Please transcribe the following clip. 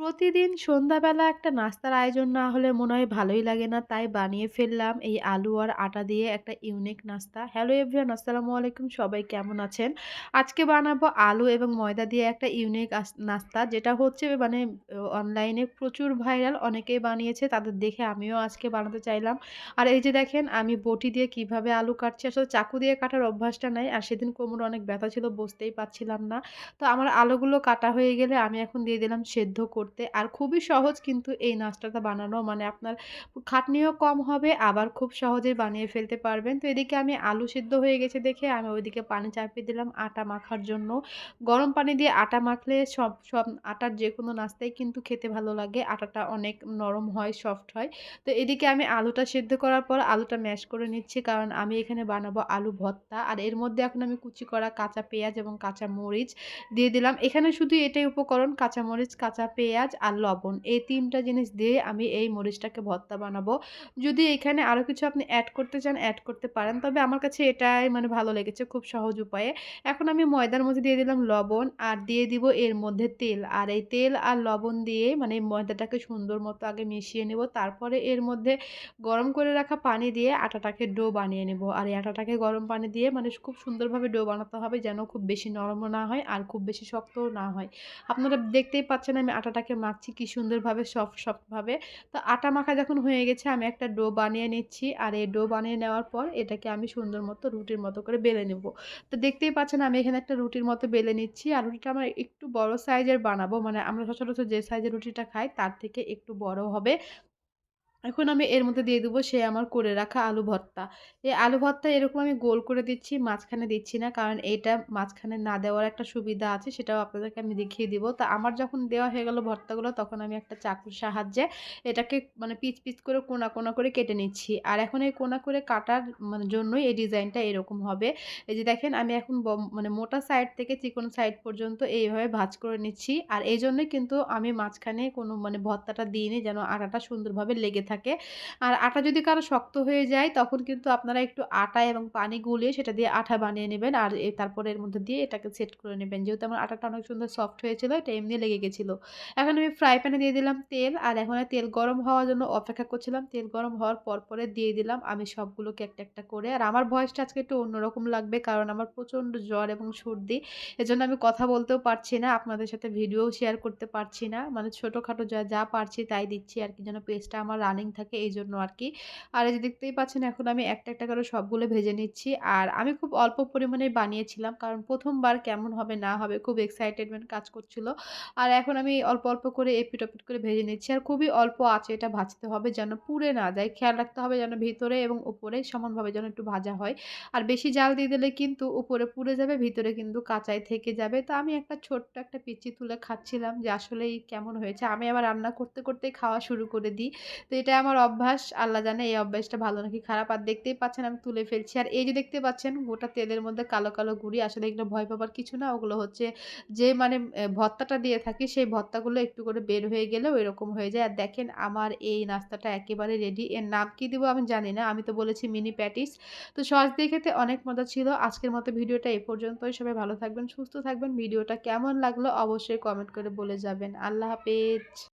প্রতিদিন সন্ধ্যাবেলা একটা নাস্তার আয়োজন না হলে মনে হয় ভালোই লাগে না। তাই বানিয়ে ফেললাম এই আলু আর আটা দিয়ে একটা ইউনিক নাস্তা। হ্যালো এভরিওয়ান আসসালামু আলাইকুম, সবাই কেমন আছেন? আজকে বানাবো আলু এবং ময়দা দিয়ে একটা ইউনিক নাস্তা যেটা হচ্ছে মানে অনলাইনে প্রচুর ভাইরাল অনেকেই বানিয়েছে, তাদের দেখে আমিও আজকে বানাতে চাইলাম। আর এই যে দেখেন, আমি বটি দিয়ে কীভাবে আলু কাটছি, আসলে চাকু দিয়ে কাটার অভ্যাসটা নাই। আর সেদিন কোমরে অনেক ব্যথা ছিল বসতেই পারছিলাম না। তো আমার আলুগুলো কাটা হয়ে গেলে আমি এখন দিয়ে দিলাম সেদ্ধ করতে। আর খুবই সহজ কিন্তু এই নাস্তাটা বানানো মানে আপনার খাটনিও কম হবে আবার খুব সহজেই বানিয়ে ফেলতে পারবেন। তো এদিকে আমি আলু সিদ্ধ হয়ে গেছে দেখে আমি ওইদিকে পানি চাপিয়ে দিলাম আটা মাখার জন্য। গরম পানি দিয়ে আটা মাখলে সব সব আটার যে কোনো নাস্তাই কিন্তু খেতে ভালো লাগে। আটাটা অনেক নরম হয়, সফট হয়। তো এদিকে আমি আলুটা সিদ্ধ করার পর আলুটা ম্যাশ করে নিচ্ছি কারণ আমি এখানে বানাবো আলু ভর্তা। আর এর মধ্যে এখন আমি কুচি করা কাঁচা পেঁয়াজ এবং কাঁচা মরিচ দিয়ে দিলাম। এখানে শুধু এটাই উপকরণ কাঁচা মরিচ, কাঁচা পেঁয়াজ আর লবণ। এই তিনটা জিনিস দিয়ে আমি এই মরিচটাকে ভর্তা বানাবো। যদি এখানে আরও কিছু আপনি অ্যাড করতে চান অ্যাড করতে পারেন। তবে আমার কাছে এটাই মানে ভালো লেগেছে খুব সহজ উপায়ে। এখন আমি ময়দার মধ্যে দিয়ে দিলাম লবণ আর দিয়ে দিব এর মধ্যে তেল। আর এই তেল আর লবণ দিয়ে মানে ময়দাটাকে সুন্দর মতো আগে মিশিয়ে নেব। তারপরে এর মধ্যে গরম করে রাখা পানি দিয়ে আটাটাকে ডো বানিয়ে নেব। আর এই আটাটাকে গরম পানি দিয়ে মানে খুব সুন্দরভাবে ডো বানাতে হবে যেন খুব বেশি নরমও না হয় আর খুব বেশি শক্তও না হয়। আপনারা দেখতেই পাচ্ছেন আমি আটাটাকে মাখছি কি সুন্দরভাবে, সফট, সফটভাবে। তো আটা মাখা যখন হয়ে গেছে, আমি একটা ডো বানিয়ে নিচ্ছি। আর এই ডো বানিয়ে নেওয়ার পর এটাকে আমি সুন্দর মতো রুটির মতো করে বেলে নেব। তো দেখতেই পাচ্ছেন, আমি এখানে একটা রুটির মতো বেলে নিচ্ছি। আর রুটিটা আমার একটু বড় সাইজের বানাবো। মানে আমরা সচরাচর যে সাইজের রুটিটা খাই, তার থেকে একটু বড় হবে। এখন আমি এর মধ্যে দিয়ে দেবো সে আমার করে রাখা আলু ভর্তা। এই আলু ভর্তা এরকম আমি গোল করে দিচ্ছি, মাঝখানে দিচ্ছি না। কারণ এইটা মাঝখানে না দেওয়ার একটা সুবিধা আছে সেটাও আপনাদেরকে আমি দেখিয়ে দিব। তা আমার যখন দেওয়া হয়ে গেল ভর্তাগুলো তখন আমি একটা চাকুর সাহায্যে এটাকে মানে পিচ, পিচ করে কোনা, কোনা করে কেটে নিচ্ছি। আর এখন এই কোনা করে কাটার মানে জন্যই এই ডিজাইনটা এরকম হবে। এই যে দেখেন আমি এখন মানে মোটা সাইড থেকে চিকন সাইড পর্যন্ত এইভাবে ভাজ করে নিচ্ছি। আর এই জন্যই কিন্তু আমি মাঝখানে কোনো মানে ভর্তাটা দিইনি যেন আটাটা সুন্দরভাবে লেগে থাকে। আর আটা যদি কারও শক্ত হয়ে যায় তখন কিন্তু আপনারা একটু আটা এবং পানি গুলিয়ে সেটা দিয়ে আঠা বানিয়ে নেবেন। আর তারপরে এর মধ্যে দিয়ে এটাকে সেট করে নেবেন। যেহেতু আমার আটাটা অনেক সুন্দর সফট হয়েছিল এটা এমনি লেগে গেছিল। এখন আমি ফ্রাই প্যানে দিয়ে দিলাম তেল আর এখন তেল গরম হওয়ার জন্য অপেক্ষা করছিলাম। তেল গরম হওয়ার পর পরে দিয়ে দিলাম আমি সবগুলোকে একটা, একটা করে। আর আমার ভয়েসটা আজকে একটু অন্যরকম লাগবে কারণ আমার প্রচণ্ড জ্বর এবং সর্দি। এজন্য আমি কথা বলতেও পারছি না। আপনাদের সাথে ভিডিও শেয়ার করতে পারছি না। মানে ছোটোখাটো যা, যা পারছি তাই দিচ্ছি আর কি যেন পেজটা আমার রানিং থাকে এই জন্য আর কি আর এই যে দেখতেই পাচ্ছেন এখন আমি একটা, একটা করে সবগুলো ভেজে নিচ্ছি। আর আমি খুব অল্প পরিমাণে বানিয়েছিলাম কারণ প্রথমবার কেমন হবে না হবে খুব এক্সাইটেডমেন্ট কাজ করছিল। আর এখন আমি অল্প, অল্প করে এপিঠ-ওপিঠ করে ভেজে নিচ্ছি। আর খুবই অল্প আছে এটা ভাজতে হবে যেন পুড়ে না যায়। খেয়াল রাখতে হবে যেন ভিতরে এবং উপরে সমানভাবে যেন একটু ভাজা হয়। আর বেশি জাল দিয়ে দিলে কিন্তু উপরে পুড়ে যাবে, ভিতরে কিন্তু কাঁচাই থেকে যাবে। তো আমি একটা ছোট্ট একটা পিচি তুলে খাচ্ছিলাম যে আসলেই কেমন হয়েছে। আমি আবার রান্না করতে, করতেই খাওয়া শুরু করে দিই। তো এটা আমার অভ্যাস। আল্লাহ জানে এই অভ্যাসটা ভালো নাকি খারাপ। আর দেখতেই পাচ্ছেন আমি তুলে ফেলছি। আর এই যে দেখতে পাচ্ছেন গোটা তেলের মধ্যে কালো, কালো গুঁড়ি আসলে এগুলো ভয় পাবার কিছু না। ওগুলো হচ্ছে যে মানে ভত্তাটা দিয়ে থাকি সেই ভত্তাগুলো একটু করে বের হয়ে গেলেও এরকম হয়ে যায়। আর দেখেন আমার এই নাস্তাটা একেবারে রেডি। এর নাম কি দেবো আমি জানি না। আমি তো বলেছি মিনি প্যাটিস। তো সস দিয়ে খেতে অনেক মজা ছিল। আজকের মতো ভিডিওটা এ পর্যন্তই। সবাই ভালো থাকবেন, সুস্থ থাকবেন। ভিডিওটা কেমন লাগল অবশ্যই কমেন্ট করে বলে যাবেন। আল্লাহ হাফেজ।